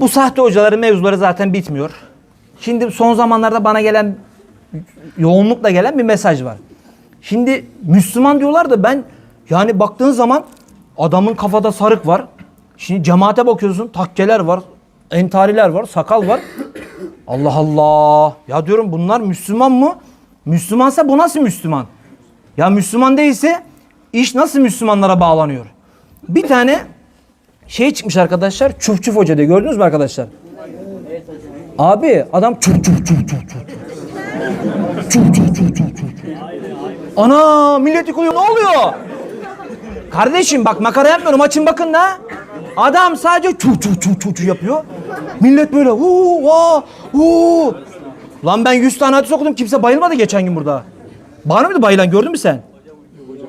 Bu sahte hocaların mevzuları zaten bitmiyor. Şimdi son zamanlarda bana gelen yoğunlukla gelen bir mesaj var. Şimdi Müslüman diyorlar da ben yani baktığın zaman adamın kafada sarık var. Şimdi cemaate bakıyorsun takkeler var, entariler var, sakal var. Allah Allah. Ya diyorum bunlar Müslüman mı? Müslümansa bu nasıl Müslüman? Ya Müslüman değilse iş nasıl Müslümanlara bağlanıyor? Bir tane şey çıkmış arkadaşlar. Çuf çuf hoca diye gördünüz mü arkadaşlar? Abi adam çuf çuf çuf çuf çuf. Çuf çuf çuf çuf çuf. Ana millet yıkılıyor ne oluyor? Kardeşim bak makara yapmıyorum açın bakın da. Adam sadece çu çu çu çu çu yapıyor. Millet böyle huu va huu. Lan ben 100 tane hadis okudum kimse bayılmadı geçen gün burada. Mıydı bayılan gördün mü sen?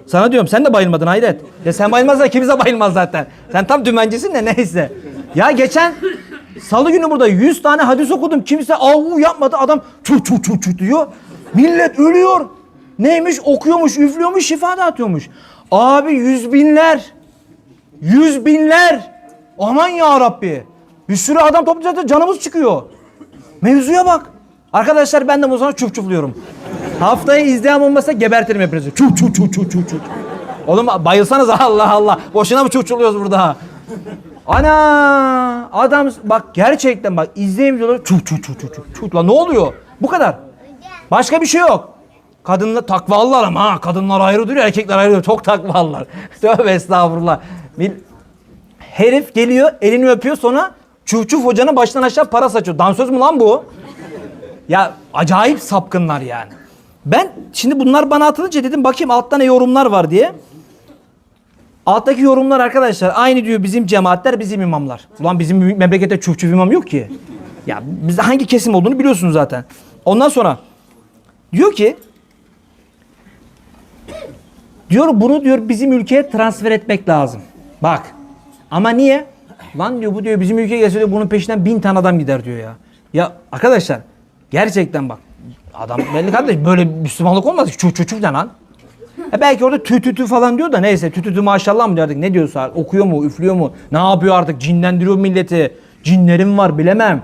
Sana diyorum sen de bayılmadın hayret. Ya sen bayılmazsan kimse bayılmaz zaten. Sen tam dümencisin de neyse. Ya geçen salı günü burada 100 tane hadis okudum. Kimse avu yapmadı. Adam çu çu çu çu diyor. Millet ölüyor. Neymiş okuyormuş, üflüyormuş, şifa dağıtıyormuş. Abi yüz binler. Yüz binler. Aman ya Rabbi. Bir sürü adam toplayacak canımız çıkıyor. Mevzuya bak. Arkadaşlar ben de o zaman çuf. Haftaya izdiham olmasa gebertirim hepinizi. Çuf çuf çuf çuf çuf çuf. Oğlum bayılsanız Allah Allah. Boşuna mı çuf çufluyoruz burada? Ana adam bak gerçekten bak izleyin videoları çuf çuf çuf çuf çuf çuf. Lan ne oluyor? Bu kadar. Başka bir şey yok. Kadınlar takvalılar ama ha kadınlar ayrı duruyor erkekler ayrı duruyor. Çok takvalılar. Tövbe estağfurullah. Bil- Herif geliyor elini öpüyor sonra çuf çuf hocanın baştan aşağı para saçıyor. Dansöz mü lan bu? Ya acayip sapkınlar yani. Ben şimdi bunlar bana atılınca dedim bakayım altta ne yorumlar var diye. Alttaki yorumlar arkadaşlar aynı diyor bizim cemaatler bizim imamlar. Ulan bizim memlekette çuf çuf imam yok ki. Ya biz hangi kesim olduğunu biliyorsunuz zaten. Ondan sonra diyor ki diyor bunu diyor bizim ülkeye transfer etmek lazım. Bak ama niye? Lan diyor bu diyor bizim ülkeye gelse diyor bunun peşinden bin tane adam gider diyor ya. Ya arkadaşlar gerçekten bak adam belli kardeş böyle Müslümanlık olmaz ki çuf çuf çuf lan? E belki orada tü tü tü falan diyor da neyse tü tü tü maşallah mı artık ne diyorsa okuyor mu üflüyor mu ne yapıyor artık cinlendiriyor milleti cinlerim var bilemem.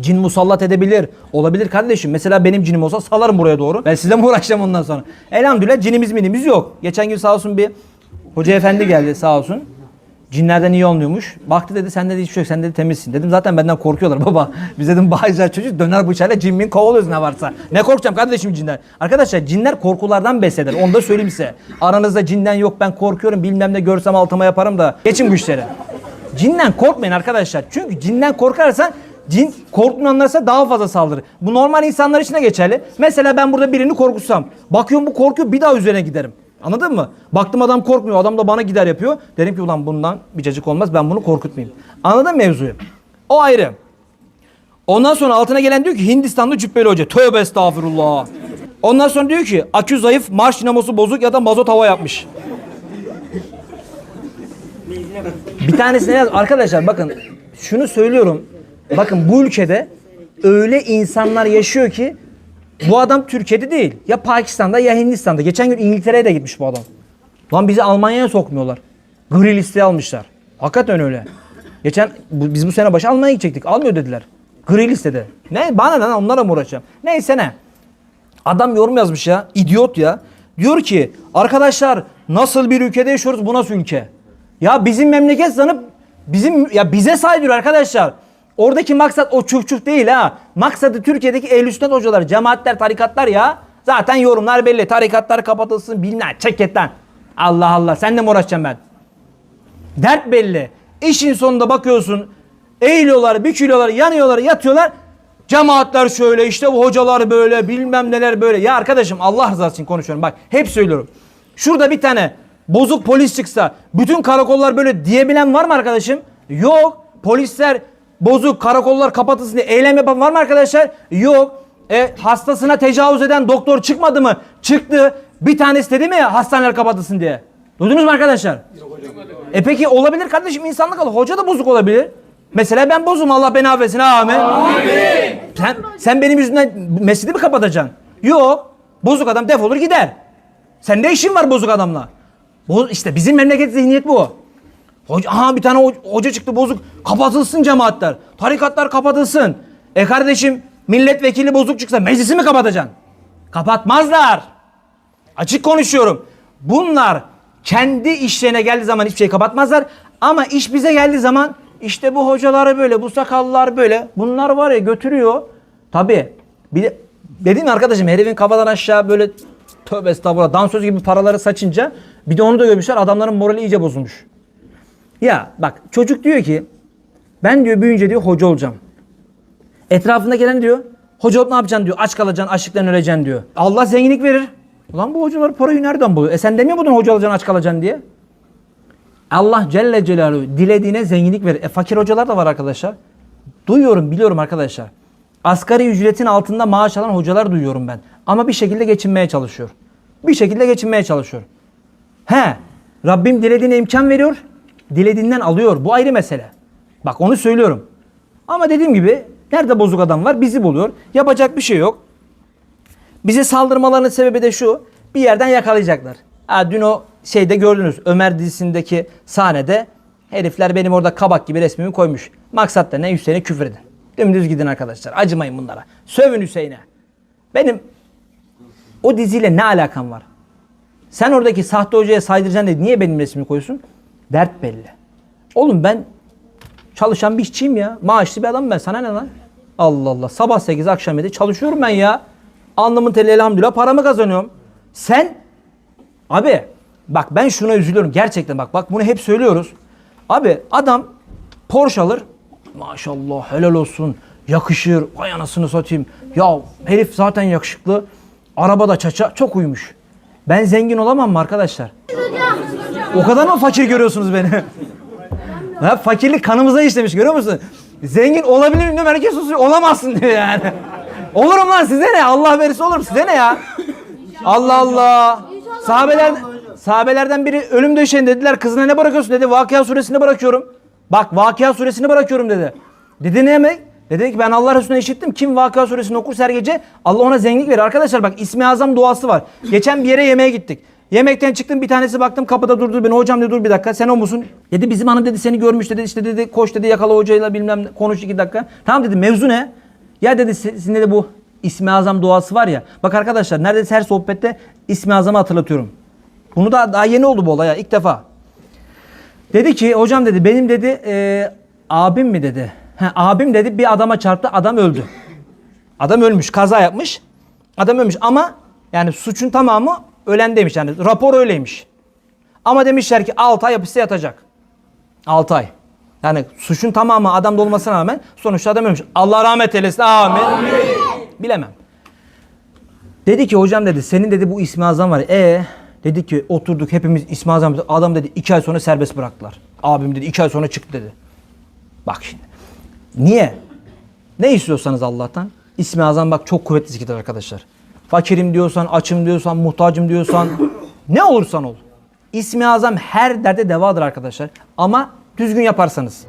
Cin musallat edebilir. Olabilir kardeşim. Mesela benim cinim olsa salarım buraya doğru. Ben size mi uğraşacağım ondan sonra? Elhamdülillah cinimiz minimiz yok. Geçen gün sağ olsun bir hoca efendi geldi sağ olsun. Cinlerden iyi olmuyormuş. Baktı dedi sende de hiçbir şey yok. Sen dedi temizsin. Dedim zaten benden korkuyorlar baba. Biz dedim bağcılar çocuk döner bıçağıyla cin min kovalıyoruz ne varsa. Ne korkacağım kardeşim cinler. Arkadaşlar cinler korkulardan besleder. Onu da söyleyeyim size. Aranızda cinden yok ben korkuyorum bilmem ne görsem altıma yaparım da. Geçin bu işleri. Cinden korkmayın arkadaşlar. Çünkü cinden korkarsan cin korkmayanlarsa daha fazla saldırır. Bu normal insanlar için de geçerli. Mesela ben burada birini korkutsam. Bakıyorum bu korkuyor bir daha üzerine giderim. Anladın mı? Baktım adam korkmuyor. Adam da bana gider yapıyor. Derim ki ulan bundan bir cacık olmaz. Ben bunu korkutmayayım. Anladın mevzuyu? O ayrı. Ondan sonra altına gelen diyor ki Hindistanlı cübbeli hoca. Tövbe estağfurullah. Ondan sonra diyor ki akü zayıf, marş dinamosu bozuk ya da mazot hava yapmış. Bir tanesine yaz. Arkadaşlar bakın şunu söylüyorum. Bakın bu ülkede öyle insanlar yaşıyor ki bu adam Türkiye'de değil. Ya Pakistan'da ya Hindistan'da. Geçen gün İngiltere'ye de gitmiş bu adam. Lan bizi Almanya'ya sokmuyorlar. Gri listeye almışlar. Hakikaten öyle. Geçen bu- biz bu sene başı Almanya'ya gidecektik. Almıyor dediler. Gri listede. Ne? Bana ne? lan? Onlarla mı uğraşacağım? Neyse ne? Adam yorum yazmış ya. idiot ya. Diyor ki arkadaşlar nasıl bir ülkede yaşıyoruz bu nasıl ülke? Ya bizim memleket sanıp bizim ya bize saydırıyor arkadaşlar. Oradaki maksat o çuf çuf değil ha. Maksadı Türkiye'deki ehl sünnet hocaları, cemaatler, tarikatlar ya. Zaten yorumlar belli. Tarikatlar kapatılsın bilmem çek. Allah Allah sen de mi uğraşacağım ben? Dert belli. İşin sonunda bakıyorsun eğiliyorlar, bükülüyorlar, yanıyorlar, yatıyorlar. Cemaatler şöyle işte bu hocalar böyle bilmem neler böyle. Ya arkadaşım Allah rızası için konuşuyorum bak hep söylüyorum. Şurada bir tane bozuk polis çıksa bütün karakollar böyle diyebilen var mı arkadaşım? Yok. Polisler bozuk karakollar kapatılsın diye eylem yapan var mı arkadaşlar? Yok. E, hastasına tecavüz eden doktor çıkmadı mı? Çıktı. Bir tanesi dedi mi ya hastaneler kapatılsın diye. Duydunuz mu arkadaşlar? E peki olabilir kardeşim insanlık al. Hoca da bozuk olabilir. Mesela ben bozum Allah beni affetsin amin. Sen, sen benim yüzümden mescidi mi kapatacaksın? Yok. Bozuk adam defolur gider. Sen ne işin var bozuk adamla? Bu, işte bizim memleket zihniyet bu. Hoca, aha bir tane ho- hoca çıktı bozuk. Kapatılsın cemaatler. Tarikatlar kapatılsın. E kardeşim milletvekili bozuk çıksa meclisi mi kapatacaksın? Kapatmazlar. Açık konuşuyorum. Bunlar kendi işlerine geldiği zaman hiçbir şey kapatmazlar. Ama iş bize geldiği zaman işte bu hocaları böyle, bu sakallar böyle. Bunlar var ya götürüyor. Tabii. Bir de dedim ya arkadaşım herifin kafadan aşağı böyle tövbe estağfurullah dansöz gibi paraları saçınca bir de onu da görmüşler adamların morali iyice bozulmuş. Ya bak çocuk diyor ki ben diyor büyüyünce diyor hoca olacağım. Etrafında gelen diyor hoca olup ne yapacaksın diyor. Aç kalacaksın, açlıktan öleceksin diyor. Allah zenginlik verir. Ulan bu hocalar parayı nereden buluyor? E sen demiyor muydun hoca olacaksın, aç kalacaksın diye? Allah Celle Celaluhu dilediğine zenginlik verir. E fakir hocalar da var arkadaşlar. Duyuyorum, biliyorum arkadaşlar. Asgari ücretin altında maaş alan hocalar duyuyorum ben. Ama bir şekilde geçinmeye çalışıyor. Bir şekilde geçinmeye çalışıyor. He, Rabbim dilediğine imkan veriyor, dilediğinden alıyor. Bu ayrı mesele. Bak onu söylüyorum. Ama dediğim gibi nerede bozuk adam var bizi buluyor. Yapacak bir şey yok. Bize saldırmalarının sebebi de şu. Bir yerden yakalayacaklar. Ha, dün o şeyde gördünüz. Ömer dizisindeki sahnede herifler benim orada kabak gibi resmimi koymuş. Maksat da ne Hüseyin'e küfür edin. Dümdüz gidin arkadaşlar. Acımayın bunlara. Sövün Hüseyin'e. Benim o diziyle ne alakam var? Sen oradaki sahte hocaya saydıracaksın dedi. Niye benim resmimi koyuyorsun? Dert belli. Oğlum ben çalışan bir işçiyim ya. Maaşlı bir adamım ben. Sana ne lan? Allah Allah. Sabah 8 akşam 7 çalışıyorum ben ya. Alnımın teli elhamdülillah paramı kazanıyorum. Sen abi bak ben şuna üzülüyorum gerçekten bak bak bunu hep söylüyoruz. Abi adam Porsche alır. Maşallah helal olsun. Yakışır. Vay anasını satayım. Ya herif zaten yakışıklı. Arabada çaça çok uyumuş. Ben zengin olamam mı arkadaşlar? O kadar mı fakir görüyorsunuz beni? Ha, fakirlik kanımıza işlemiş görüyor musun? Zengin olabilir miyim? Herkes susuyor. Olamazsın diyor yani. Olurum lan size ne? Allah verirse olurum size ne ya? Allah Allah. Sahabeler, sahabelerden biri ölüm döşeğinde dediler kızına ne bırakıyorsun dedi. Vakıa suresini bırakıyorum. Bak Vakıa suresini bırakıyorum dedi. Dedi ne demek? Dedi ki ben Allah Resulü'ne işittim. Kim Vakıa suresini okursa her gece Allah ona zenginlik verir. Arkadaşlar bak İsmi Azam duası var. Geçen bir yere yemeğe gittik. Yemekten çıktım bir tanesi baktım kapıda durdu beni. Hocam dedi dur bir dakika sen o musun? Dedi bizim hanım dedi seni görmüş dedi işte dedi koş dedi yakala hocayla bilmem konuş iki dakika. Tamam dedi mevzu ne? Ya dedi sizin dedi bu İsmi Azam duası var ya. Bak arkadaşlar neredeyse her sohbette İsmi Azam'ı hatırlatıyorum. Bunu da daha yeni oldu bu olay ya ilk defa. Dedi ki hocam dedi benim dedi e, abim mi dedi. He, abim dedi bir adama çarptı adam öldü. Adam ölmüş kaza yapmış. Adam ölmüş ama yani suçun tamamı ölen demiş yani rapor öyleymiş. Ama demişler ki 6 ay hapiste yatacak. 6 ay. Yani suçun tamamı adamda olmasına rağmen sonuçta adam ölmüş. Allah rahmet eylesin. Amin. Bilemem. Dedi ki hocam dedi senin dedi bu ismi azam var. E dedi ki oturduk hepimiz ismi azam. Adam dedi iki ay sonra serbest bıraktılar. Abim dedi iki ay sonra çıktı dedi. Bak şimdi. Niye? Ne istiyorsanız Allah'tan. İsmi azam bak çok kuvvetli zikirdir arkadaşlar. Fakirim diyorsan, açım diyorsan, muhtacım diyorsan ne olursan ol. İsmi azam her derde devadır arkadaşlar. Ama düzgün yaparsanız.